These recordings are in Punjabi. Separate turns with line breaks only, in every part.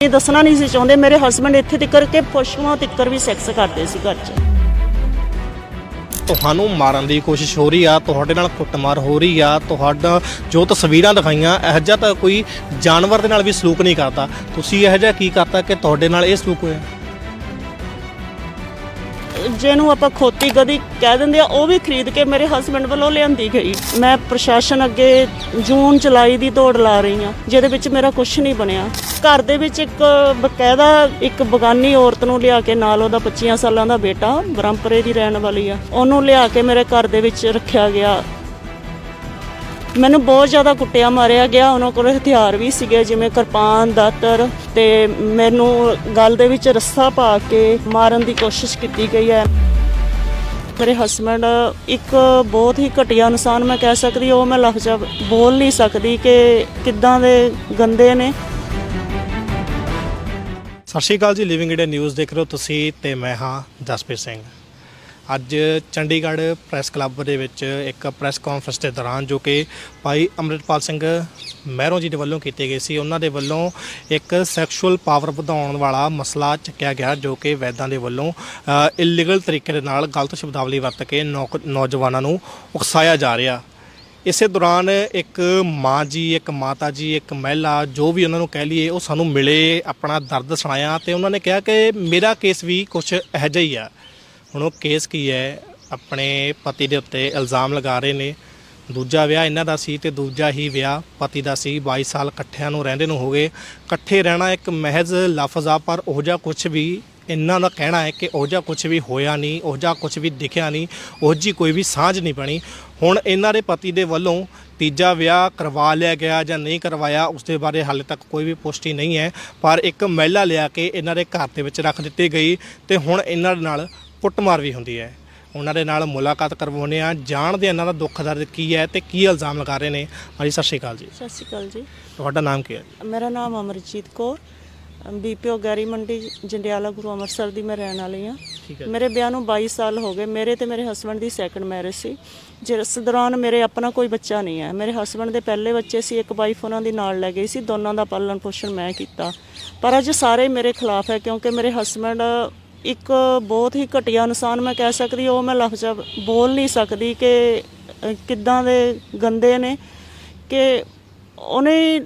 ਇਹ ਦੱਸਣਾ ਨਹੀਂ ਸੀ ਚਾਹੁੰਦੇ, ਮੇਰੇ ਹਸਬੰਡ ਇੱਥੇ ਤੱਕਰ ਕੇ ਪਸ਼ੂਆਂ ਤੱਕਰ ਵੀ ਸੈਕਸ ਕਰਦੇ ਸੀ ਘਰ 'ਚ।
ਤੁਹਾਨੂੰ ਮਾਰਨ ਦੀ ਕੋਸ਼ਿਸ਼ ਹੋ ਰਹੀ ਆ, ਤੁਹਾਡੇ ਨਾਲ ਕੁੱਟਮਾਰ ਹੋ ਰਹੀ ਆ, ਤੁਹਾਡਾ ਜੋ ਤਸਵੀਰਾਂ ਦਿਖਾਈਆਂ, ਇਹੋ ਜਿਹਾ ਤਾਂ ਕੋਈ ਜਾਨਵਰ ਦੇ ਨਾਲ ਵੀ ਸਲੂਕ ਨਹੀਂ ਕਰਦਾ। ਤੁਸੀਂ ਇਹੋ ਜਿਹਾ ਕੀ ਕਰਤਾ ਕਿ ਤੁਹਾਡੇ ਨਾਲ ਇਹ ਸਲੂਕ ਹੋਇਆ?
ਜਿਹਨੂੰ ਆਪਾਂ ਖੋਤੀ ਗਦੀ ਕਹਿ ਦਿੰਦੇ ਆ, ਉਹ ਵੀ ਖਰੀਦ ਕੇ ਮੇਰੇ ਹਸਬੰਡ ਵੱਲੋਂ ਲਿਆਂਦੀ ਗਈ। ਮੈਂ ਪ੍ਰਸ਼ਾਸਨ ਅੱਗੇ ਜੂਨ, ਜੁਲਾਈ ਦੀ ਦੌੜ ਲਾ ਰਹੀ ਆ ਜਿਹਦੇ ਵਿੱਚ ਮੇਰਾ ਕੁਝ ਨਹੀਂ ਬਣਿਆ। ਘਰ ਦੇ ਵਿੱਚ ਇੱਕ ਬਕਾਇਦਾ ਇੱਕ ਬਗਾਨੀ ਔਰਤ ਨੂੰ ਲਿਆ ਕੇ ਨਾਲ ਉਹਦਾ 25 ਸਾਲਾਂ ਦਾ ਬੇਟਾ ਬ੍ਰਹਮਪੁਰੇ ਦੀ ਰਹਿਣ ਵਾਲੀ ਆ। ਉਹਨੂੰ ਲਿਆ ਕੇ ਮੇਰੇ ਘਰ ਦੇ ਵਿੱਚ ਰੱਖਿਆ ਗਿਆ। ਮੈਨੂੰ ਬਹੁਤ ਜ਼ਿਆਦਾ ਕੁੱਟਿਆ, ਮਾਰਿਆ ਗਿਆ। ਉਹਨਾਂ ਕੋਲ ਹਥਿਆਰ ਵੀ ਸੀਗੇ, ਜਿਵੇਂ ਕਿਰਪਾਨ, ਦਾਤਰ ਤੇ ਮੈਨੂੰ ਗਲ ਦੇ ਵਿੱਚ ਰੱਸਾ ਪਾ ਕੇ ਮਾਰਨ ਦੀ ਕੋਸ਼ਿਸ਼ ਕੀਤੀ ਗਈ ਹੈ। ਮੇਰੇ ਹਸਬੰਡ ਇੱਕ ਬਹੁਤ ਹੀ ਘਟੀਆ ਇਨਸਾਨ ਮੈਂ ਕਹਿ ਸਕਦੀ ਉਹ ਮੈਂ ਲਫ਼ਜ਼ਾਂ ਬੋਲ ਨਹੀਂ ਸਕਦੀ ਕਿ ਕਿੱਦਾਂ ਦੇ ਗੰਦੇ ਨੇ।
ਸਤਿ ਸ਼੍ਰੀ ਅਕਾਲ ਜੀ ਲਿਵਿੰਗ ਇੰਡੀਆ ਨਿਊਜ਼ ਦੇਖ ਰਹੇ ਹੋ ਤੁਸੀਂ ਤੇ ਮੈਂ ਹਾਂ ਜਸਪ੍ਰੀਤ ਸਿੰਘ। ਅੱਜ ਚੰਡੀਗੜ੍ਹ ਪ੍ਰੈਸ ਕਲੱਬ ਦੇ ਵਿੱਚ ਇੱਕ ਪ੍ਰੈਸ ਕਾਨਫਰੰਸ ਦੇ ਦੌਰਾਨ ਜੋ ਕਿ ਭਾਈ ਅੰਮ੍ਰਿਤਪਾਲ ਸਿੰਘ ਮਹਿਰੋਂ ਜੀ ਦੇ ਵੱਲੋਂ ਕੀਤੀ ਗਏ ਸੀ, ਉਹਨਾਂ ਦੇ ਵੱਲੋਂ ਇੱਕ ਸੈਕਸ਼ੂਅਲ ਪਾਵਰ ਵਧਾਉਣ ਵਾਲਾ ਮਸਲਾ ਚੱਕਿਆ ਗਿਆ ਜੋ ਕਿ ਵੈਦਾਂ ਦੇ ਵੱਲੋਂ ਇਲੀਗਲ ਤਰੀਕੇ ਦੇ ਨਾਲ ਗਲਤ ਸ਼ਬਦਾਵਲੀ ਵਰਤ ਕੇ ਨੌਕ- ਨੌਜਵਾਨਾਂ ਨੂੰ ਉਕਸਾਇਆ ਜਾ ਰਿਹਾ। ਇਸੇ ਦੌਰਾਨ ਇੱਕ ਮਾਂ ਜੀ, ਇੱਕ ਮਾਤਾ ਜੀ, ਇੱਕ ਮਹਿਲਾ ਜੋ ਵੀ ਉਹਨਾਂ ਨੂੰ ਕਹਿ ਲਈਏ, ਉਹ ਸਾਨੂੰ ਮਿਲੇ ਆਪਣਾ ਦਰਦ ਸੁਣਾਇਆ ਤੇ ਉਹਨਾਂ ਨੇ ਕਿਹਾ ਕਿ ਮੇਰਾ ਕੇਸ ਵੀ ਕੁਝ ਇਹੋ ਜਿਹਾ ਹੀ ਆ। ਹੁਣ ਉਹ ਕੇਸ ਕੀ ਹੈ? ਆਪਣੇ ਪਤੀ ਦੇ ਉੱਤੇ ਇਲਜ਼ਾਮ ਲਗਾ ਰਹੇ ਨੇ। ਦੂਜਾ ਵਿਆਹ ਇਹਨਾਂ ਦਾ ਸੀ ਤੇ ਦੂਜਾ ਹੀ ਵਿਆਹ ਪਤੀ ਦਾ ਸੀ। 22 ਸਾਲ ਇਕੱਠਿਆਂ ਨੂੰ ਰਹਿੰਦੇ ਨੂੰ ਹੋ ਗਏ। ਇਕੱਠੇ ਰਹਿਣਾ ਇੱਕ ਮਹਿਜ਼ ਲਫ਼ਜ਼ ਆ, ਪਰ ਉਹ ਜਿਹਾ ਕੁਝ ਵੀ ਇਹਨਾਂ ਦਾ ਕਹਿਣਾ ਹੈ ਕਿ ਉਹ ਜਿਹਾ ਕੁਝ ਵੀ ਹੋਇਆ ਨਹੀਂ, ਉਹ ਜਿਹਾ ਕੁਝ ਵੀ ਦਿਖਿਆ ਨਹੀਂ, ਉਹ ਜੀ ਕੋਈ ਵੀ ਸਾਂਝ ਨਹੀਂ ਬਣੀ। ਹੁਣ ਇਹਨਾਂ ਦੇ ਪਤੀ ਦੇ ਵੱਲੋਂ ਤੀਜਾ ਵਿਆਹ ਕਰਵਾ ਲਿਆ ਗਿਆ ਜਾਂ ਨਹੀਂ ਕਰਵਾਇਆ, ਉਸ ਦੇ ਬਾਰੇ ਹਾਲੇ ਤੱਕ ਕੋਈ ਵੀ ਪੁਸ਼ਟੀ ਨਹੀਂ ਹੈ। ਪਰ ਇੱਕ ਮਹਿਲਾ ਲਿਆ ਕੇ ਇਹਨਾਂ ਦੇ ਘਰ ਦੇ ਵਿੱਚ ਰੱਖ ਦਿੱਤੀ ਗਈ ਤੇ ਹੁਣ ਇਹਨਾਂ ਨਾਲ ਕੁੱਟਮਾਰ ਵੀ ਹੁੰਦੀ ਹੈ। ਉਹਨਾਂ ਦੇ ਨਾਲ ਮੁਲਾਕਾਤ ਕਰਵਾਉਂਦੇ ਆ ਜਾਣਦੇ ਇਹਨਾਂ ਦਾ ਦੁੱਖ ਦਰਦ ਕੀ ਹੈ ਤੇ ਕੀ ਇਲਜ਼ਾਮ ਲਗਾ ਰਹੇ ਨੇ। ਹਾਂਜੀ ਸਤਿ ਸ਼੍ਰੀ ਅਕਾਲ ਜੀ।
ਸਤਿ ਸ਼੍ਰੀ ਅਕਾਲ ਜੀ।
ਤੁਹਾਡਾ ਨਾਮ ਕੀ ਹੈ
ਮੇਰਾ ਨਾਮ ਅਮਰਜੀਤ ਕੌਰ। ਬੀਪੀਓ ਗੈਰੀ ਮੰਡੀ ਜੰਡਿਆਲਾ ਗੁਰੂ ਅੰਮ੍ਰਿਤਸਰ ਦੀ ਮੈਂ ਰਹਿਣ ਵਾਲੀ ਹੈ। ਮੇਰੇ ਵਿਆਹ ਨੂੰ 22 ਸਾਲ ਹੋ ਗਏ। ਮੇਰੇ ਤੇ ਮੇਰੇ ਹਸਬੰਡ ਦੀ ਸੈਕੰਡ ਮੈਰਿਜ ਸੀ। ਜਿਸ ਦੌਰਾਨ ਮੇਰੇ ਆਪਣਾ ਕੋਈ ਬੱਚਾ ਨਹੀਂ ਹੈ। ਮੇਰੇ ਹਸਬੰਡ ਦੇ ਪਹਿਲੇ ਬੱਚੇ ਸੀ ਇੱਕ ਵਾਈਫ ਉਹਨਾਂ ਦੀ ਨਾਲ ਲੈ ਗਈ ਸੀ। ਦੋਨਾਂ ਦਾ ਪਾਲਣ ਪੋਸ਼ਣ ਮੈਂ ਕੀਤਾ। ਪਰ ਅੱਜ ਸਾਰੇ ਮੇਰੇ ਖਿਲਾਫ ਹੈ ਕਿਉਂਕਿ ਮੇਰੇ ਹਸਬੰਡ ਇੱਕ ਬਹੁਤ ਹੀ ਘਟੀਆ ਇਨਸਾਨ ਮੈਂ ਕਹਿ ਸਕਦੀ ਉਹ ਮੈਂ ਲਫ਼ਜ਼ਾਂ ਬੋਲ ਨਹੀਂ ਸਕਦੀ ਕਿ ਕਿੱਦਾਂ ਦੇ ਗੰਦੇ ਨੇ ਕਿ ਉਹਨੇ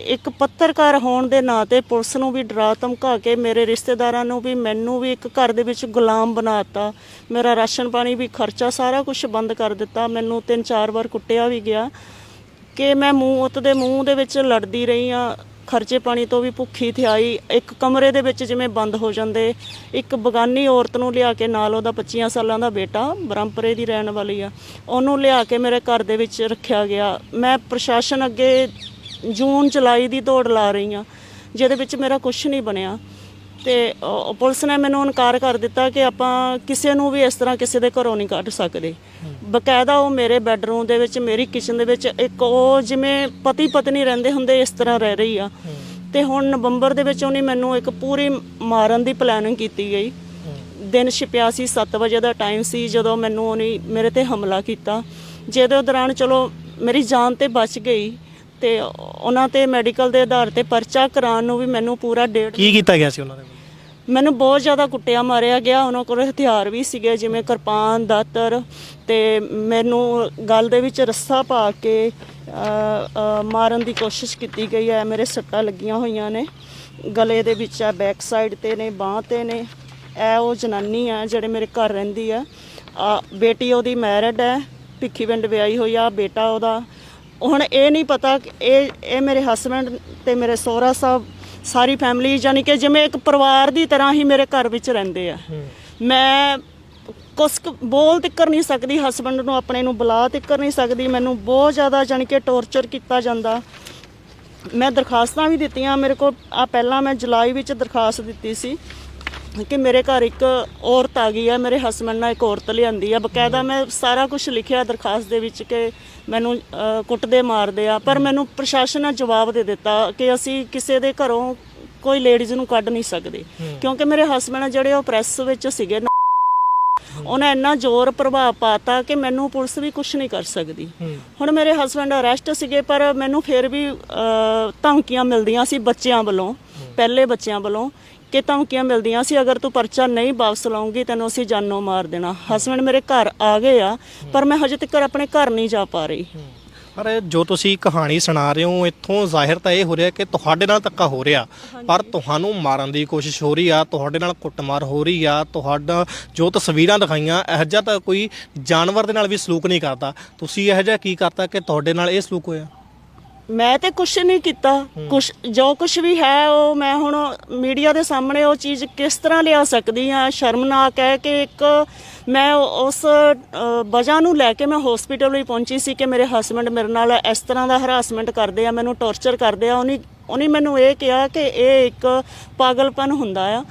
ਇੱਕ ਪੱਤਰਕਾਰ ਹੋਣ ਦੇ ਨਾਂ 'ਤੇ ਪੁਲਿਸ ਨੂੰ ਵੀ ਡਰਾ ਧਮਕਾ ਕੇ ਮੇਰੇ ਰਿਸ਼ਤੇਦਾਰਾਂ ਨੂੰ ਵੀ, ਮੈਨੂੰ ਵੀ ਇੱਕ ਘਰ ਦੇ ਵਿੱਚ ਗੁਲਾਮ ਬਣਾਤਾ ਮੇਰਾ ਰਾਸ਼ਨ ਪਾਣੀ ਵੀ ਖਰਚਾ ਸਾਰਾ ਕੁਝ ਬੰਦ ਕਰ ਦਿੱਤਾ। ਮੈਨੂੰ ਤਿੰਨ ਚਾਰ ਵਾਰ ਕੁੱਟਿਆ ਵੀ ਗਿਆ ਕਿ ਮੈਂ ਮੂੰਹ, ਉਤ ਦੇ ਮੂੰਹ ਦੇ ਵਿੱਚ ਲੜਦੀ ਰਹੀ ਆ ਖਰਚੇ ਪਾਣੀ ਤੋਂ ਵੀ ਭੁੱਖੀ ਥਿਆਈ ਇੱਕ ਕਮਰੇ ਦੇ ਵਿੱਚ ਜਿਵੇਂ ਬੰਦ ਹੋ ਜਾਂਦੇ, ਇੱਕ ਬਗਾਨੀ ਔਰਤ ਨੂੰ ਲਿਆ ਕੇ ਨਾਲ ਉਹਦਾ 25 ਸਾਲਾਂ ਦਾ ਬੇਟਾ ਬ੍ਰਹਮਪੁਰੇ ਦੀ ਰਹਿਣ ਵਾਲੀ ਆ। ਉਹਨੂੰ ਲਿਆ ਕੇ ਮੇਰੇ ਘਰ ਦੇ ਵਿੱਚ ਰੱਖਿਆ ਗਿਆ। ਮੈਂ ਪ੍ਰਸ਼ਾਸਨ ਅੱਗੇ ਜੂਨ ਜੁਲਾਈ ਦੀ ਦੌੜ ਲਾ ਰਹੀ ਆ, ਜਿਹਦੇ ਵਿੱਚ ਮੇਰਾ ਕੁਝ ਨਹੀਂ ਬਣਿਆ। ਤੇ ਅਹ, ਪੁਲਿਸ ਨੇ ਮੈਨੂੰ ਇਨਕਾਰ ਕਰ ਦਿੱਤਾ ਕਿ ਆਪਾਂ ਕਿਸੇ ਨੂੰ ਵੀ ਇਸ ਤਰ੍ਹਾਂ ਕਿਸੇ ਦੇ ਘਰੋਂ ਨਹੀਂ ਕੱਢ ਸਕਦੇ। ਬਕਾਇਦਾ ਉਹ ਮੇਰੇ ਬੈੱਡਰੂਮ ਦੇ ਵਿੱਚ ਮੇਰੀ ਕਿਚਨ ਦੇ ਵਿੱਚ ਇੱਕ ਉਹ ਜਿਵੇਂ ਪਤੀ ਪਤਨੀ ਰਹਿੰਦੇ ਹੁੰਦੇ ਇਸ ਤਰ੍ਹਾਂ ਰਹਿ ਰਹੀ ਆ। ਤੇ ਹੁਣ ਨਵੰਬਰ ਦੇ ਵਿੱਚ ਉਹਨੇ ਮੈਨੂੰ ਇੱਕ ਪੂਰੀ ਮਾਰਨ ਦੀ ਪਲੈਨਿੰਗ ਕੀਤੀ ਗਈ। ਦਿਨ ਛਿਪਿਆ ਸੀ 7 ਵਜੇ ਦਾ ਟਾਈਮ ਸੀ ਜਦੋਂ ਮੈਨੂੰ ਉਹਨੇ ਮੇਰੇ ਤੇ ਹਮਲਾ ਕੀਤਾ। ਜਿਹਦੇ ਦੌਰਾਨ ਚਲੋ ਮੇਰੀ ਜਾਨ ਤੇ ਬਚ ਗਈ ਤੇ ਉਹਨਾਂ ਤੇ ਮੈਡੀਕਲ ਦੇ ਆਧਾਰ ਤੇ ਪਰਚਾ ਕਰਾਉਣ ਨੂੰ ਵੀ ਮੈਨੂੰ ਪੂਰਾ ਡੇਟ
ਕੀ ਕੀਤਾ ਗਿਆ ਸੀ ਉਹਨਾਂ ਦੇ
ਮੈਨੂੰ ਬਹੁਤ ਜ਼ਿਆਦਾ ਕੁੱਟਿਆ, ਮਾਰਿਆ ਗਿਆ। ਉਹਨਾਂ ਕੋਲ ਹਥਿਆਰ ਵੀ ਸੀਗੇ, ਜਿਵੇਂ ਕਿਰਪਾਨ, ਦਾਤਰ ਤੇ ਮੈਨੂੰ ਗਲ ਦੇ ਵਿੱਚ ਰੱਸਾ ਪਾ ਕੇ ਮਾਰਨ ਦੀ ਕੋਸ਼ਿਸ਼ ਕੀਤੀ ਗਈ। ਹੈ ਮੇਰੇ ਸੱਟਾਂ ਲੱਗੀਆਂ ਹੋਈਆਂ ਨੇ। ਗਲੇ ਦੇ ਵਿੱਚ ਆ ਬੈਕ ਸਾਈਡ ਤੇ ਨੇ, ਬਾਹ ਤੇ ਨੇ। ਇਹ ਉਹ ਜਨਾਨੀ ਆ ਜਿਹੜੇ ਮੇਰੇ ਘਰ ਰਹਿੰਦੀ ਆ, ਬੇਟੀ ਉਹਦੀ ਮੈਰਿਡ ਹੈ ਭਿੱਖੀ ਪਿੰਡ ਵਿਆਹੀ ਹੋਈ ਆ ਬੇਟਾ ਉਹਦਾ। ਹੁਣ ਇਹ ਨਹੀਂ ਪਤਾ ਕਿ ਇਹ ਇਹ ਮੇਰੇ ਹਸਬੰਡ ਤੇ ਮੇਰੇ ਸਹੁਰਾ ਸਾਹਿਬ ਸਾਰੀ ਫੈਮਿਲੀ ਯਾਨੀ ਕਿ ਜਿਵੇਂ ਇੱਕ ਪਰਿਵਾਰ ਦੀ ਤਰ੍ਹਾਂ ਹੀ ਮੇਰੇ ਘਰ ਵਿੱਚ ਰਹਿੰਦੇ ਆ। ਮੈਂ ਕੁਛ ਕੁ ਬੋਲ ਤਿੱਕਰ ਨਹੀਂ ਸਕਦੀ ਹਸਬੰਡ ਨੂੰ ਆਪਣੇ ਨੂੰ ਬੁਲਾ ਤਿੱਕਰ ਨਹੀਂ ਸਕਦੀ ਮੈਨੂੰ ਬਹੁਤ ਜ਼ਿਆਦਾ ਯਾਨੀ ਕਿ ਟੌਰਚਰ ਕੀਤਾ ਜਾਂਦਾ। ਮੈਂ ਦਰਖਾਸਤਾਂ ਵੀ ਦਿੱਤੀਆਂ ਮੇਰੇ ਕੋਲ ਆ ਪਹਿਲਾਂ ਮੈਂ ਜੁਲਾਈ ਵਿੱਚ ਦਰਖਾਸਤ ਦਿੱਤੀ ਸੀ। ਕਿ ਮੇਰੇ ਘਰ ਇੱਕ ਔਰਤ ਆ ਗਈ ਹੈ ਮੇਰੇ ਹਸਬੰਡ ਨਾਲ ਇੱਕ ਔਰਤ ਲਿਆਂਦੀ ਆ। ਬਕਾਇਦਾ ਮੈਂ ਸਾਰਾ ਕੁਝ ਲਿਖਿਆ ਦਰਖਾਸਤ ਦੇ ਵਿੱਚ ਕਿ ਮੈਨੂੰ ਕੁੱਟਦੇ ਮਾਰਦੇ ਆ। ਪਰ ਮੈਨੂੰ ਪ੍ਰਸ਼ਾਸਨ ਨੇ ਜਵਾਬ ਦੇ ਦਿੱਤਾ ਕਿ ਅਸੀਂ ਕਿਸੇ ਦੇ ਘਰੋਂ ਕੋਈ ਲੇਡੀਜ਼ ਨੂੰ ਕੱਢ ਨਹੀਂ ਸਕਦੇ। ਕਿਉਂਕਿ ਮੇਰੇ ਹਸਬੰਡ ਜਿਹੜੇ ਉਹ ਪ੍ਰੈਸ ਵਿੱਚ ਸੀਗੇ ਉਹਨੇ ਇੰਨਾ ਜ਼ੋਰ ਪ੍ਰਭਾਵ ਪਾਤਾ ਕਿ ਮੈਨੂੰ ਪੁਲਿਸ ਵੀ ਕੁਝ ਨਹੀਂ ਕਰ ਸਕਦੀ। ਹੁਣ ਮੇਰੇ ਹਸਬੰਡ ਅਰੈਸਟ ਸੀਗੇ ਪਰ ਮੈਨੂੰ ਫਿਰ ਵੀ ਧਮਕੀਆਂ ਮਿਲਦੀਆਂ ਸੀ ਬੱਚਿਆਂ ਵੱਲੋਂ ਪਹਿਲੇ ਬੱਚਿਆਂ ਵੱਲੋਂ। ਕਿ ਧਮਕੀਆਂ ਮਿਲਦੀਆਂ ਸੀ ਅਗਰ ਤੂੰ ਪਰਚਾ ਨਹੀਂ ਵਾਪਸ ਲਾਉਂਗੀ ਤੈਨੂੰ ਅਸੀਂ ਜਾਨੋਂ ਮਾਰ ਦੇਣਾ। ਹਸਬੰਡ ਮੇਰੇ ਘਰ ਆ ਗਏ ਆ ਪਰ ਮੈਂ ਹਜੇ ਤੱਕ ਆਪਣੇ ਘਰ ਨਹੀਂ ਜਾ ਪਾ ਰਹੀ।
ਪਰ ਜੋ ਤੁਸੀਂ ਕਹਾਣੀ ਸੁਣਾ ਰਹੇ ਹੋ ਇੱਥੋਂ ਜ਼ਾਹਿਰ ਤਾਂ ਇਹ ਹੋ ਰਿਹਾ ਕਿ ਤੁਹਾਡੇ ਨਾਲ ਧੱਕਾ ਹੋ ਰਿਹਾ। ਪਰ ਤੁਹਾਨੂੰ ਮਾਰਨ ਦੀ ਕੋਸ਼ਿਸ਼ ਹੋ ਰਹੀ ਆ ਤੁਹਾਡੇ ਨਾਲ ਕੁੱਟਮਾਰ ਹੋ ਰਹੀ ਆ ਤੁਹਾਡਾ ਜੋ ਤਸਵੀਰਾਂ ਦਿਖਾਈਆਂ ਇਹੋ ਜਿਹਾ ਤਾਂ ਕੋਈ ਜਾਨਵਰ ਦੇ ਨਾਲ ਵੀ ਸਲੂਕ ਨਹੀਂ ਕਰਦਾ। ਤੁਸੀਂ ਇਹੋ ਜਿਹਾ ਕੀ ਕਰਤਾ ਕਿ ਤੁਹਾਡੇ ਨਾਲ ਇਹ ਸਲੂਕ ਹੋਇਆ?
ਮੈਂ ਤੇ ਕੁਛ ਨਹੀਂ ਕੀਤਾ। ਕੁਛ ਜੋ ਕੁਛ ਵੀ ਹੈ ਉਹ ਮੈਂ ਹੁਣ ਮੀਡੀਆ ਦੇ ਸਾਹਮਣੇ ਉਹ ਚੀਜ਼ ਕਿਸ ਤਰ੍ਹਾਂ ਲਿਆ ਸਕਦੀ ਆ ਸ਼ਰਮਨਾਕ ਹੈ ਕਿ ਇੱਕ ਮੈਂ ਉਸ ਵਜ੍ਹਾ ਨੂੰ ਲੈ ਕੇ ਮੈਂ ਹਸਪੀਟਲ ਵੀ ਪਹੁੰਚੀ ਸੀ ਕਿ ਮੇਰੇ ਹਸਬੰਡ ਮੇਰੇ ਨਾਲ ਇਸ ਤਰ੍ਹਾਂ ਦਾ ਹਰਾਸਮੈਂਟ ਕਰਦੇ ਆ ਮੈਨੂੰ ਟੌਰਚਰ ਕਰਦੇ ਆ। ਉਹਨੇ ਉਹਨੇ ਮੈਨੂੰ ਇਹ ਕਿਹਾ ਕਿ ਇਹ ਇੱਕ ਪਾਗਲਪਨ ਹੁੰਦਾ ਆ।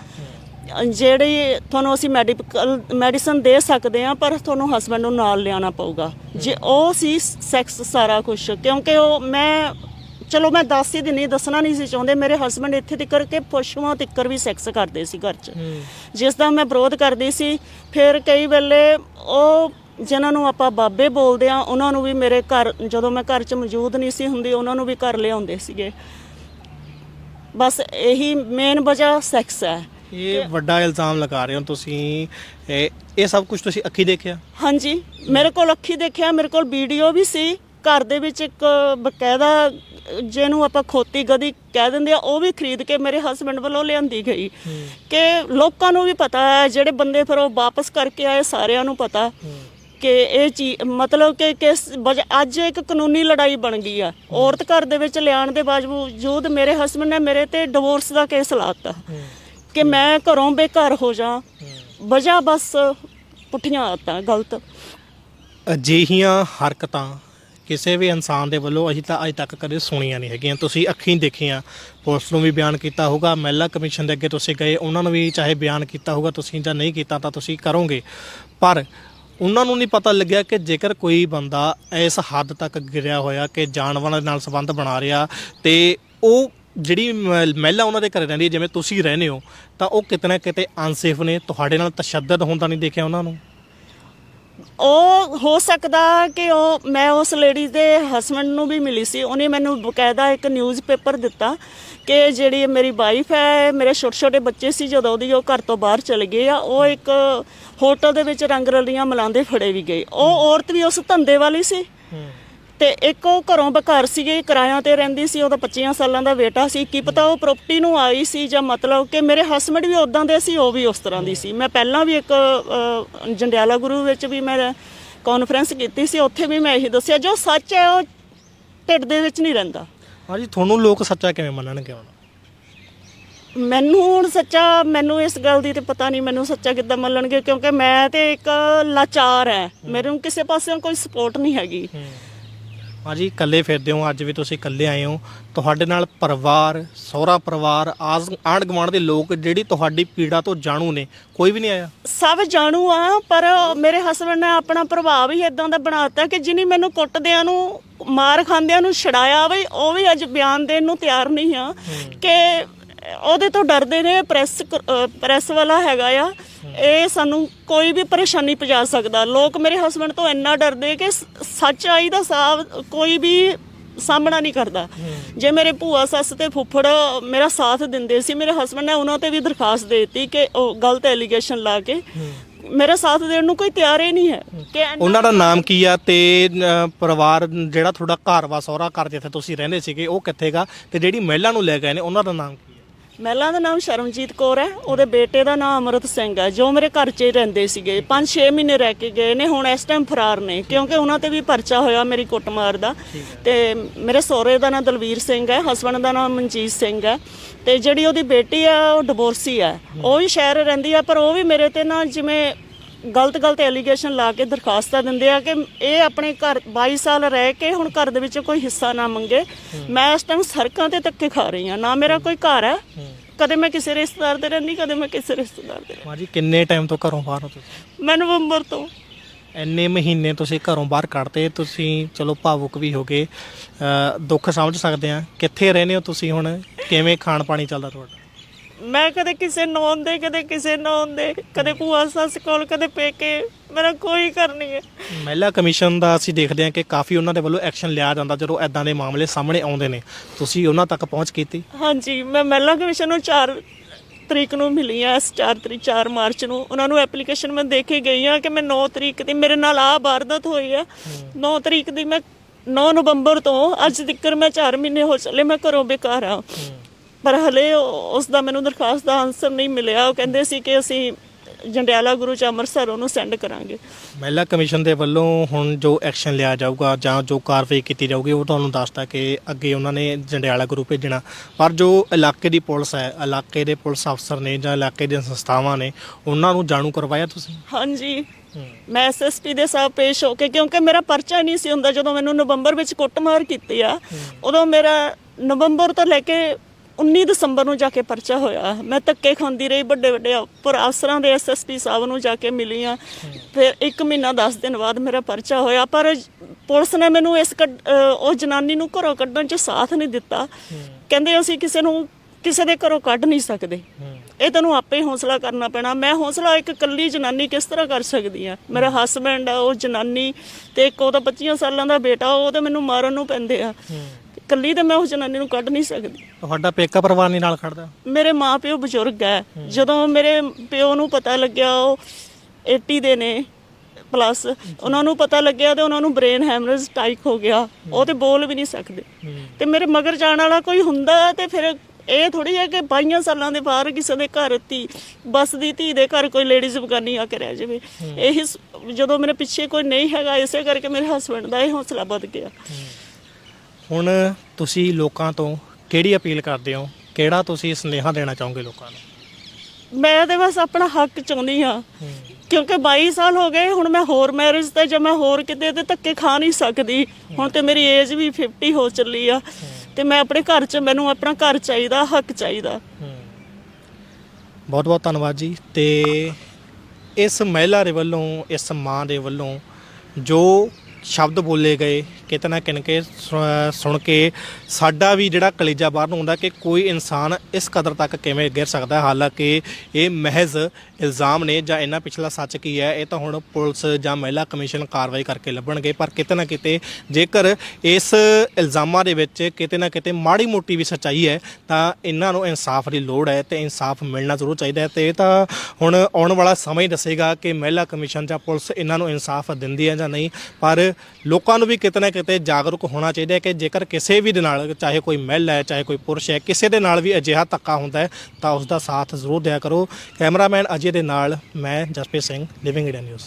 ਜਿਹੜੀ ਤੁਹਾਨੂੰ ਅਸੀਂ ਮੈਡੀਕਲ ਮੈਡੀਸਨ ਦੇ ਸਕਦੇ ਆ ਪਰ ਤੁਹਾਨੂੰ ਹਸਬੰਡ ਨੂੰ ਨਾਲ ਲਿਆਣਾ ਪਊਗਾ। ਜੇ ਉਹ ਸੀ ਸੈਕਸ ਸਾਰਾ ਕੁਝ ਕਿਉਂਕਿ ਉਹ ਮੈਂ ਚਲੋ ਮੈਂ ਦੱਸ ਹੀ ਦਿੰਨੀ ਦੱਸਣਾ ਨਹੀਂ ਸੀ ਚਾਹੁੰਦੇ ਮੇਰੇ ਹਸਬੰਡ ਇੱਥੇ ਤੱਕ ਕਿ ਪਸ਼ੂਆਂ ਤੱਕਰ ਵੀ ਸੈਕਸ ਕਰਦੇ ਸੀ ਘਰ 'ਚ। ਜਿਸ ਦਾ ਮੈਂ ਵਿਰੋਧ ਕਰਦੀ ਸੀ ਫਿਰ ਕਈ ਵੇਲੇ ਉਹ ਜਿਨ੍ਹਾਂ ਨੂੰ ਆਪਾਂ ਬਾਬੇ ਬੋਲਦੇ ਆ ਉਹਨਾਂ ਨੂੰ ਵੀ ਮੇਰੇ ਘਰ ਜਦੋਂ ਮੈਂ ਘਰ 'ਚ ਮੌਜੂਦ ਨਹੀਂ ਸੀ ਹੁੰਦੀ ਉਹਨਾਂ ਨੂੰ ਵੀ ਘਰ ਲਿਆਉਂਦੇ ਸੀਗੇ। ਬਸ ਇਹੀ ਮੇਨ ਵਜ੍ਹਾ ਸੈਕਸ ਹੈ।
ਇਹ ਵੱਡਾ ਇਲਜ਼ਾਮ ਲਗਾ ਰਹੇ ਹੋ ਤੁਸੀਂ। ਇਹ ਇਹ ਸਭ ਕੁਝ ਤੁਸੀਂ ਅੱਖੀ ਦੇਖਿਆ?
ਹਾਂਜੀ ਮੇਰੇ ਕੋਲ ਅੱਖੀ ਦੇਖਿਆ ਮੇਰੇ ਕੋਲ ਵੀਡੀਓ ਵੀ ਸੀ। ਘਰ ਦੇ ਵਿੱਚ ਇੱਕ ਬਕਾਇਦਾ ਜਿਹਨੂੰ ਆਪਾਂ ਖੋਤੀ ਗਦੀ ਕਹਿ ਦਿੰਦੇ ਆ ਉਹ ਵੀ ਖਰੀਦ ਕੇ ਮੇਰੇ ਹਸਬੰਡ ਵੱਲੋਂ ਲਿਆਂਦੀ ਗਈ। ਕਿ ਲੋਕਾਂ ਨੂੰ ਵੀ ਪਤਾ ਹੈ ਜਿਹੜੇ ਬੰਦੇ ਫਿਰ ਉਹ ਵਾਪਸ ਕਰਕੇ ਆਏ ਸਾਰਿਆਂ ਨੂੰ ਪਤਾ ਕਿ ਇਹ ਚੀਜ਼ ਮਤਲਬ ਕਿ ਕਿਸ ਅੱਜ ਇੱਕ ਕਾਨੂੰਨੀ ਲੜਾਈ ਬਣ ਗਈ ਆ। ਔਰਤ ਘਰ ਦੇ ਵਿੱਚ ਲਿਆਉਣ ਦੇ ਬਾਵਜੂਦ ਮੇਰੇ ਹਸਬੰਡ ਨੇ ਮੇਰੇ ਤੇ ਡਿਵੋਰਸ ਦਾ ਕੇਸ ਲਾਤਾ ਕਿ ਮੈਂ ਘਰੋਂ ਬੇਘਰ ਹੋ ਜਾ ਵਜ੍ਹਾ ਬਸ ਪੁੱਠੀਆਂ ਆਤਾਂ ਗਲਤ।
ਅਜਿਹੀਆਂ ਹਰਕਤਾਂ ਕਿਸੇ ਵੀ ਇਨਸਾਨ ਦੇ ਵੱਲੋਂ ਅਸੀਂ ਤਾਂ ਅਜੇ ਤੱਕ ਕਦੇ ਸੁਣੀਆਂ ਨਹੀਂ ਹੈਗੀਆਂ। ਤੁਸੀਂ ਅੱਖੀਂ ਦੇਖੀਆਂ, ਪੁਲਿਸ ਨੂੰ ਵੀ ਬਿਆਨ ਕੀਤਾ ਹੋਊਗਾ, ਮਹਿਲਾ ਕਮਿਸ਼ਨ ਦੇ ਅੱਗੇ ਤੁਸੀਂ ਗਏ, ਉਹਨਾਂ ਨੂੰ ਵੀ ਚਾਹੇ ਬਿਆਨ ਕੀਤਾ ਹੋਊਗਾ, ਤੁਸੀਂ ਜਾਂ ਨਹੀਂ ਕੀਤਾ ਤਾਂ ਤੁਸੀਂ ਕਰੋਗੇ। ਪਰ ਉਹਨਾਂ ਨੂੰ ਨਹੀਂ ਪਤਾ ਲੱਗਿਆ ਕਿ ਜੇਕਰ ਕੋਈ ਬੰਦਾ ਇਸ ਹੱਦ ਤੱਕ ਗਿਰਿਆ ਹੋਇਆ ਕਿ ਜਾਨਵਰਾਂ ਦੇ ਨਾਲ ਸੰਬੰਧ ਬਣਾ ਰਿਹਾ ਤੇ ਉਹ ਜਿਹੜੀ ਮ- ਮਹਿਲਾ ਉਹਨਾਂ ਦੇ ਘਰੇ ਰਹਿੰਦੀ ਹੈ ਜਿਵੇਂ ਤੁਸੀਂ ਰਹਿੰਦੇ ਹੋ ਤਾਂ ਉਹ ਕਿਤੇ ਨਾ ਕਿਤੇ ਅਨਸੇਫ ਨੇ? ਤੁਹਾਡੇ ਨਾਲ ਤਸ਼ੱਦਦ ਹੁੰਦਾ ਨਹੀਂ ਦੇਖਿਆ ਉਹਨਾਂ ਨੂੰ?
ਉਹ ਹੋ ਸਕਦਾ ਕਿ ਉਹ ਮੈਂ ਉਸ ਲੇਡੀ ਦੇ ਹਸਬੰਡ ਨੂੰ ਵੀ ਮਿਲੀ ਸੀ। ਉਹਨੇ ਮੈਨੂੰ ਬਕਾਇਦਾ ਇੱਕ ਨਿਊਜ਼ਪੇਪਰ ਦਿੱਤਾ ਕਿ ਜਿਹੜੀ ਮੇਰੀ ਵਾਈਫ ਹੈ ਮੇਰੇ ਛੋਟੇ ਛੋਟੇ ਬੱਚੇ ਸੀ ਜਦੋਂ ਉਹਦੀ ਉਹ ਘਰ ਤੋਂ ਬਾਹਰ ਚਲੇ ਗਏ ਆ ਉਹ ਇੱਕ ਹੋਟਲ ਦੇ ਵਿੱਚ ਰੰਗ ਰਲੀਆਂ ਮਲਾਉਂਦੇ ਫੜੇ ਵੀ ਗਏ। ਉਹ ਔਰਤ ਵੀ ਉਸ ਧੰਦੇ ਵਾਲੀ ਸੀ। ਤੇ ਇੱਕ ਉਹ ਘਰੋਂ ਬਘਰ ਸੀਗੇ ਕਿਰਾਇਆਂ ਤੇ ਰਹਿੰਦੀ ਸੀ ਉਹਦਾ 25 ਸਾਲਾਂ ਦਾ ਬੇਟਾ ਸੀ। ਕੀ ਪਤਾ ਉਹ ਪ੍ਰਾਪਰਟੀ ਨੂੰ ਆਈ ਸੀ ਜਾਂ ਮਤਲਬ ਕਿ ਮੇਰੇ ਹਸਬੰਡ ਵੀ ਉਦਾਂ ਦੇ ਸੀ ਉਹ ਵੀ ਉਸ ਤਰ੍ਹਾਂ ਦੀ ਸੀ। ਮੈਂ ਪਹਿਲਾਂ ਵੀ ਇੱਕ ਜੰਡਿਆਲਾ ਗੁਰੂ ਵਿੱਚ ਵੀ ਮੈਂ ਕਾਨਫਰੰਸ ਕੀਤੀ ਸੀ ਉੱਥੇ ਵੀ ਮੈਂ ਇਹੀ ਦੱਸਿਆ ਜੋ ਸੱਚ ਹੈ ਉਹ ਢਿੱਡ ਦੇ ਵਿੱਚ ਨਹੀਂ ਰਹਿੰਦਾ।
ਹਾਂਜੀ ਤੁਹਾਨੂੰ ਲੋਕ ਸੱਚਾ ਕਿਵੇਂ ਮੰਨਣਗੇ ਹੁਣ?
ਮੈਨੂੰ ਹੁਣ ਸੱਚਾ ਮੈਨੂੰ ਇਸ ਗੱਲ ਦੀ ਤੇ ਪਤਾ ਨਹੀਂ ਮੈਨੂੰ ਸੱਚਾ ਕਿੱਦਾਂ ਮੰਨਣਗੇ ਕਿਉਂਕਿ ਮੈਂ ਤੇ ਇੱਕ ਲਾਚਾਰ ਹੈ। ਮੈਨੂੰ ਕਿਸੇ ਪਾਸਿਓਂ ਕੋਈ ਸਪੋਰਟ ਨਹੀਂ ਹੈਗੀ।
ਹਾਂਜੀ ਇਕੱਲੇ ਫਿਰਦੇ ਹੋ ਅੱਜ ਵੀ ਤੁਸੀਂ ਇਕੱਲੇ ਆਏ ਹੋ। ਤੁਹਾਡੇ ਨਾਲ ਪਰਿਵਾਰ ਸਹੁਰਾ ਪਰਿਵਾਰ ਆਂਢ ਗੁਆਂਢ ਦੇ ਲੋਕ ਜਿਹੜੀ ਤੁਹਾਡੀ ਪੀੜਾ ਤੋਂ ਜਾਣੂ ਨੇ ਕੋਈ ਵੀ ਨਹੀਂ ਆਇਆ?
ਸਭ ਜਾਣੂ ਆ ਪਰ ਮੇਰੇ ਹਸਬੰਡ ਨੇ ਆਪਣਾ ਪ੍ਰਭਾਵ ਹੀ ਇਦਾਂ ਦਾ ਬਣਾਤਾ ਕਿ ਜਿਨੀ ਮੈਨੂੰ ਕੁੱਟਦਿਆਂ ਨੂੰ ਮਾਰ ਖਾਂਦਿਆਂ ਨੂੰ ਛਡਾਇਆ ਬਈ ਉਹ ਵੀ ਅੱਜ ਬਿਆਨ ਦੇਣ ਨੂੰ ਤਿਆਰ ਨਹੀਂ ਆ। ਕਿ ਉਹਦੇ ਤੋਂ ਡਰਦੇ ਨੇ ਪ੍ਰੈਸ ਪ੍ਰੈਸ ਵਾਲਾ ਹੈਗਾ ਆ। ਇਹ ਸਾਨੂੰ ਕੋਈ ਵੀ ਪਰੇਸ਼ਾਨੀ ਪਹੁੰਚਾ ਸਕਦਾ। ਲੋਕ ਮੇਰੇ ਹਸਬੰਡ ਤੋਂ ਇੰਨਾ ਡਰਦੇ ਕਿ ਸੱਚਾਈ ਦਾ ਸਾਬ ਕੋਈ ਵੀ ਸਾਹਮਣਾ ਨਹੀਂ ਕਰਦਾ। ਜੇ ਮੇਰੇ ਭੂਆ, ਸੱਸ ਤੇ ਫੁੱਫੜ ਮੇਰਾ ਸਾਥ ਦਿੰਦੇ ਸੀ, ਮੇਰੇ ਹਸਬੰਡ ਨੇ ਉਹਨਾਂ ਤੇ ਵੀ ਦਰਖਾਸਤ ਦੇ ਦਿੱਤੀ ਕਿ ਉਹ ਗਲਤ ਐਲੀਗੇਸ਼ਨ ਲਾ ਕੇ ਮੇਰਾ ਸਾਥ ਦੇਣ ਨੂੰ ਕੋਈ ਤਿਆਰ ਹੀ ਨਹੀਂ ਹੈ ਕਿ
ਉਹਨਾਂ ਦਾ ਨਾਮ ਕੀ ਆ ਤੇ ਪਰਿਵਾਰ ਜਿਹੜਾ ਤੁਹਾਡਾ ਘਰ ਵਾ, ਸਹੁਰਾ ਘਰ ਜਿੱਥੇ ਤੁਸੀਂ ਰਹਿੰਦੇ ਸੀਗੇ, ਉਹ ਕਿੱਥੇਗਾ ਤੇ ਜਿਹੜੀ ਮਹਿਲਾ ਨੂੰ ਲੈ ਗਏ ਨੇ, ਉਹਨਾਂ ਦਾ ਨਾਮ ਕੀ
ਮਹਿਲਾ ਦਾ ਨਾਮ ਸ਼ਰਮਜੀਤ ਕੌਰ ਹੈ ਉਹਦੇ ਬੇਟੇ ਦਾ ਨਾਮ ਅਮਰਤ ਸਿੰਘ ਹੈ ਜੋ ਮੇਰੇ ਘਰ 'ਚ ਹੀ ਰਹਿੰਦੇ ਸੀਗੇ 5-6 ਮਹੀਨੇ ਰਹਿ ਕੇ ਗਏ ਨੇ ਹੁਣ ਇਸ ਟਾਈਮ ਫਰਾਰ ਨੇ ਕਿਉਂਕਿ ਉਹਨਾਂ ਤੇ ਵੀ ਪਰਚਾ ਹੋਇਆ ਮੇਰੀ ਕੁੱਟਮਾਰ ਦਾ। ਤੇ ਮੇਰੇ ਸਹੁਰੇ ਦਾ ਨਾਮ ਦਲਵੀਰ ਸਿੰਘ ਹੈ ਹਸਬੰਡ ਦਾ ਨਾਮ ਮਨਜੀਤ ਸਿੰਘ ਹੈ ਤੇ ਜਿਹੜੀ ਉਹਦੀ ਬੇਟੀ ਆ ਉਹ ਡਿਵੋਰਸੀ ਹੈ। ਉਹ ਵੀ ਸ਼ਹਿਰ ਰਹਿੰਦੀ ਆ ਪਰ ਉਹ ਵੀ ਮੇਰੇ ਤੇ ਨਾ ਜਿਵੇਂ ਗਲਤ ਗਲਤ ਐਲੀਗੇਸ਼ਨ ਲਾ ਕੇ ਦਰਖਾਸਤਾਂ ਦਿੰਦੇ ਆ ਕਿ ਇਹ ਆਪਣੇ ਘਰ 22 ਸਾਲ ਰਹਿ ਕੇ ਹੁਣ ਘਰ ਦੇ ਵਿੱਚ ਕੋਈ ਹਿੱਸਾ ਨਾ ਮੰਗੇ। ਮੈਂ ਇਸ ਟਾਈਮ ਸੜਕਾਂ ਤੇ ਧੱਕੇ ਖਾ ਰਹੀ ਹਾਂ। ਨਾ ਮੇਰਾ ਕੋਈ ਘਰ ਹੈ। ਕਦੇ ਮੈਂ ਕਿਸੇ ਰਿਸ਼ਤੇਦਾਰ ਦੇ ਰਹਿੰਦੀ ਕਦੇ ਮੈਂ ਕਿਸੇ ਰਿਸ਼ਤੇਦਾਰ ਦੇ ਰਹਿੰਦੀ।
ਹਾਂਜੀ ਕਿੰਨੇ ਟਾਈਮ ਤੋਂ ਘਰੋਂ ਬਾਹਰ ਹੋ ਤੁਸੀਂ?
ਮੈਂ ਨਵੰਬਰ ਤੋਂ।
ਇੰਨੇ ਮਹੀਨੇ ਤੁਸੀਂ ਘਰੋਂ ਬਾਹਰ ਕੱਢਦੇ ਤੁਸੀਂ ਚਲੋ ਭਾਵੁਕ ਵੀ ਹੋ ਗਏ। ਅ, ਦੁੱਖ ਸਮਝ ਸਕਦੇ ਆ। ਕਿੱਥੇ ਰਹਿੰਦੇ ਹੋ ਤੁਸੀਂ ਹੁਣ? ਕਿਵੇਂ ਖਾਣ ਪਾਣੀ ਚੱਲਦਾ ਤੁਹਾਡਾ?
ਮੈਂ ਕਦੇ ਕਿਸੇ ਨੌਨ ਦੇ ਕਦੇ ਕਿਸੇ ਨੌਨ ਦੇ ਕਦੇ ਭੂਆ ਸੱਸ ਕੋਲ ਕਦੇ ਪੇਕੇ ਮੇਰਾ ਕੋਈ ਘਰ ਨਹੀਂ ਹੈ।
ਮਹਿਲਾ ਕਮਿਸ਼ਨ ਦਾ ਅਸੀਂ ਦੇਖਦੇ ਹਾਂ ਕਿ ਕਾਫੀ ਉਹਨਾਂ ਦੇ ਵੱਲੋਂ ਐਕਸ਼ਨ ਲਿਆ ਜਾਂਦਾ ਜਦੋਂ ਐਦਾਂ ਦੇ ਮਾਮਲੇ ਸਾਹਮਣੇ ਆਉਂਦੇ ਨੇ। ਤੁਸੀਂ ਉਹਨਾਂ ਤੱਕ ਪਹੁੰਚ ਕੀਤੀ?
ਹਾਂਜੀ ਮੈਂ ਮਹਿਲਾ ਕਮਿਸ਼ਨ ਨੂੰ 4 ਤਰੀਕ ਨੂੰ ਮਿਲੀ ਆ ਇਸ 4 ਤਰੀਕ 4 ਮਾਰਚ ਨੂੰ। ਉਹਨਾਂ ਨੂੰ ਐਪਲੀਕੇਸ਼ਨ ਮੈਂ ਦੇ ਕੇ ਗਈ ਆ ਕਿ ਮੈਂ 9 ਤਰੀਕ ਦੀ ਮੇਰੇ ਨਾਲ ਆ ਵਾਰਦਾਤ ਹੋਈ ਆ। 9 ਤਰੀਕ ਦੀ ਮੈਂ 9 ਨਵੰਬਰ ਤੋਂ ਅੱਜ ਤੱਕ ਮੈਂ 4 ਮਹੀਨੇ ਹੋ ਚੱਲੇ ਮੈਂ ਘਰੋਂ ਬੇਕਾਰ ਆ ਪਰ ਹਲੇ ਉਸ ਦਾ ਮੈਨੂੰ ਦਰਖਾਸਤ ਦਾ ਆਨਸਰ ਨਹੀਂ ਮਿਲਿਆ। ਉਹ ਕਹਿੰਦੇ ਸੀ ਕਿ ਅਸੀਂ ਜੰਡਿਆਲਾ ਗੁਰੂ ਚ ਅੰਮ੍ਰਿਤਸਰ ਉਹਨੂੰ ਸੈਂਡ ਕਰਾਂਗੇ।
ਮਹਿਲਾ ਕਮਿਸ਼ਨ ਦੇ ਵੱਲੋਂ ਹੁਣ ਜੋ ਐਕਸ਼ਨ ਲਿਆ ਜਾਊਗਾ ਜਾਂ ਜੋ ਕਾਰਵਾਈ ਕੀਤੀ ਜਾਊਗੀ ਉਹ ਤੁਹਾਨੂੰ ਦੱਸਤਾ ਕਿ ਅੱਗੇ ਉਹਨਾਂ ਨੇ ਜੰਡਿਆਲਾ ਗੁਰੂ ਭੇਜਣਾ। ਪਰ ਜੋ ਇਲਾਕੇ ਦੀ ਪੁਲਿਸ ਹੈ ਇਲਾਕੇ ਦੇ ਪੁਲਿਸ ਅਫਸਰ ਨੇ ਜਾਂ ਇਲਾਕੇ ਦੀਆਂ ਸੰਸਥਾਵਾਂ ਨੇ ਉਹਨਾਂ ਨੂੰ ਜਾਣੂ ਕਰਵਾਇਆ ਤੁਸੀਂ?
ਹਾਂਜੀ। ਮੈਂ ਐਸਐਸਪੀ ਦੇ ਸਾਹ ਪੇਸ਼ ਹੋ ਕੇ ਕਿਉਂਕਿ ਮੇਰਾ ਪਰਚਾ ਨਹੀਂ ਸੀ ਹੁੰਦਾ ਜਦੋਂ ਮੈਨੂੰ ਨਵੰਬਰ ਵਿੱਚ ਕੁੱਟਮਾਰ ਕੀਤੀ ਆ ਉਦੋਂ ਮੇਰਾ ਨਵੰਬਰ ਤੋਂ ਲੈ ਕੇ 19 ਦਸੰਬਰ ਨੂੰ ਜਾ ਕੇ ਪਰਚਾ ਹੋਇਆ। ਮੈਂ ਧੱਕੇ ਖਾਂਦੀ ਰਹੀ, ਵੱਡੇ ਵੱਡੇ ਉੱਪਰ ਅਫਸਰਾਂ ਦੇ ਐਸਐਸਪੀ ਸਾਹਿਬ ਨੂੰ ਜਾ ਕੇ ਮਿਲੀ ਆ ਫਿਰ 1 ਮਹੀਨਾ 10 ਦਿਨ ਬਾਅਦ ਮੇਰਾ ਪਰਚਾ ਹੋਇਆ। ਪਰ ਪੁਲਿਸ ਨੇ ਮੈਨੂੰ ਇਸ ਕੱਢ- ਉਹ ਜਨਾਨੀ ਨੂੰ ਘਰੋਂ ਕੱਢਣ 'ਚ ਸਾਥ ਨਹੀਂ ਦਿੱਤਾ। ਕਹਿੰਦੇ ਅਸੀਂ ਕਿਸੇ ਨੂੰ, ਕਿਸੇ ਦੇ ਘਰੋਂ ਕੱਢ ਨਹੀਂ ਸਕਦੇ। ਇਹ ਤੈਨੂੰ ਆਪੇ ਹੀ ਹੌਸਲਾ ਕਰਨਾ ਪੈਣਾ। ਮੈਂ ਹੌਸਲਾ ਇੱਕ ਇਕੱਲੀ ਜਨਾਨੀ ਕਿਸ ਤਰ੍ਹਾਂ ਕਰ ਸਕਦੀ ਆ ਮੇਰਾ ਹਸਬੰਡ ਆ, ਉਹ ਜਨਾਨੀ ਤੇ ਇੱਕ ਉਹਦਾ 25 ਸਾਲਾਂ ਦਾ ਬੇਟਾ, ਉਹ ਤੇ ਮੈਨੂੰ ਮਾਰਨ ਨੂੰ ਪੈਂਦੇ ਆ। ਇਕੱਲੀ ਤੇ ਮੈਂ ਉਸ ਜਨਾਨੀ ਨੂੰ ਕੱਢ ਨਹੀਂ ਸਕਦੀ।
ਤੁਹਾਡਾ ਪੇਕਾ ਪਰਿਵਾਰ ਨਹੀਂ ਨਾਲ ਖੜਦਾ?
ਮੇਰੇ ਮਾਪਿਓ ਬਜ਼ੁਰਗ ਹੈ। ਜਦੋਂ ਮੇਰੇ ਪਿਓ ਨੂੰ ਪਤਾ ਲੱਗਿਆ ਉਹ 80 ਦੇ ਨੇ ਪਲੱਸ ਉਹਨਾਂ ਨੂੰ ਪਤਾ ਲੱਗਿਆ ਤੇ ਉਹਨਾਂ ਨੂੰ ਬ੍ਰੇਨ ਹੈਮਰੇਜ ਟਾਈਕ ਹੋ ਗਿਆ। ਉਹ ਤੇ ਬੋਲ ਵੀ ਨਹੀਂ ਸਕਦੇ। ਤੇ ਮੇਰੇ ਮਗਰ ਜਾਣ ਵਾਲਾ ਕੋਈ ਹੁੰਦਾ ਤੇ ਫਿਰ ਇਹ ਥੋੜੀ ਹੈ ਕਿ 22 ਸਾਲਾਂ ਦੇ ਬਾਹਰ ਕਿਸੇ ਦੇ ਘਰ ਧੀ ਬਸ ਦੀ ਧੀ ਦੇ ਘਰ ਕੋਈ ਲੇਡੀਜ਼ ਬਗਾਨੀ ਆ ਕੇ ਰਹਿ ਜਾਵੇ। ਇਹ ਜਦੋਂ ਮੇਰੇ ਪਿੱਛੇ ਕੋਈ ਨਹੀਂ ਹੈਗਾ ਇਸੇ ਕਰਕੇ ਮੇਰੇ ਹਸਬੰਡ ਦਾ ਇਹ ਹੌਸਲਾ ਵੱਧ ਗਿਆ।
ਹੁਣ ਤੁਸੀਂ ਲੋਕਾਂ ਤੋਂ ਕਿਹੜੀ ਅਪੀਲ ਕਰਦੇ ਹੋ? ਕਿਹੜਾ ਤੁਸੀਂ ਸੁਨੇਹਾ ਦੇਣਾ ਚਾਹੋਗੇ ਲੋਕਾਂ ਨੂੰ?
ਮੈਂ ਤੇ ਬਸ ਆਪਣਾ ਹੱਕ ਚਾਹੁੰਦੀ ਆ ਕਿਉਂਕਿ 22 ਸਾਲ ਹੋ ਗਏ ਹੁਣ ਮੈਂ ਹੋਰ ਮੈਰਿਜ ਤੇ ਜੇ ਮੈਂ ਹੋਰ ਕਿਤੇ ਤੇ ਧੱਕੇ ਖਾ ਨਹੀਂ ਸਕਦੀ। ਹੁਣ ਤੇ ਮੇਰੀ ਏਜ ਵੀ 50 ਹੋ ਚੱਲੀ ਆ। ਤੇ ਮੈਂ ਆਪਣੇ ਘਰ 'ਚ ਮੈਨੂੰ ਆਪਣਾ ਘਰ ਚਾਹੀਦਾ ਹੱਕ ਚਾਹੀਦਾ।
ਬਹੁਤ ਬਹੁਤ ਧੰਨਵਾਦ ਜੀ। ਤੇ ਇਸ ਮਹਿਲਾ ਦੇ ਵੱਲੋਂ ਇਸ ਮਾਂ ਦੇ ਵੱਲੋਂ ਜੋ ਸ਼ਬਦ ਬੋਲੇ ਗਏ ਕਿਤੇ ਨਾ ਕਿਨਕੇ ਸੁ- ਸੁਣ ਕੇ ਸਾਡਾ ਵੀ ਜਿਹੜਾ ਕਲੇਜਾ ਬਾਹਰ ਨੂੰ ਆਉਂਦਾ ਕਿ ਕੋਈ ਇਨਸਾਨ ਇਸ ਕਦਰ ਤੱਕ ਕਿਵੇਂ ਗਿਰ ਸਕਦਾ ਹਾਲਾਂਕਿ ਇਹ ਮਹਿਜ਼ ਇਲਜ਼ਾਮ ਨੇ ਜਾਂ ਇਹਨਾਂ ਪਿਛਲਾ ਸੱਚ ਕੀ ਹੈ? ਇਹ ਤਾਂ ਹੁਣ ਪੁਲਿਸ ਜਾਂ ਮਹਿਲਾ ਕਮਿਸ਼ਨ ਕਾਰਵਾਈ ਕਰਕੇ ਲੱਭਣਗੇ, ਪਰ ਕਿਤੇ ਨਾ ਕਿਤੇ ਜੇਕਰ ਇਸ ਇਲਜ਼ਾਮਾਂ ਦੇ ਵਿੱਚ ਕਿਤੇ ਨਾ ਕਿਤੇ ਮਾੜੀ ਮੋਟੀ ਵੀ ਸੱਚਾਈ ਹੈ, ਤਾਂ ਇਹਨਾਂ ਨੂੰ ਇਨਸਾਫ ਦੀ ਲੋੜ ਹੈ ਤੇ ਇਨਸਾਫ ਮਿਲਣਾ ਜ਼ਰੂਰ ਚਾਹੀਦਾ ਹੈ ਤੇ ਇਹ ਤਾਂ ਹੁਣ ਆਉਣ ਵਾਲਾ ਸਮਾਂ ਹੀ ਦੱਸੇਗਾ ਕਿ ਮਹਿਲਾ ਕਮਿਸ਼ਨ ਜਾਂ ਪੁਲਿਸ ਇਹਨਾਂ ਨੂੰ ਇਨਸਾਫ ਦਿੰਦੀ ਹੈ ਜਾਂ ਨਹੀਂ, ਪਰ ਲੋਕਾਂ ਨੂੰ ਵੀ ਕਿਤੇ ਨਾ ਕਿਤੇ ਜਾਗਰੂਕ ਹੋਣਾ ਚਾਹੀਦਾ ਹੈ ਕਿ ਜੇਕਰ ਕਿਸੇ ਵੀ ਦੇ ਨਾਲ, ਚਾਹੇ ਕੋਈ ਮਹਿਲਾ ਹੈ, ਚਾਹੇ ਕੋਈ ਪੁਰਸ਼ ਹੈ, ਕਿਸੇ ਦੇ ਨਾਲ ਵੀ ਅਜਿਹਾ ਧੱਕਾ ਹੁੰਦਾ ਹੈ, ਤਾਂ ਉਸ ਦਾ ਸਾਥ ਜ਼ਰੂਰ ਦਿਆ ਕਰੋ। ਕੈਮਰਾਮੈਨ ਅਜੇ ਦੇ ਨਾਲ, ਮੈਂ Jaspreet Singh living India news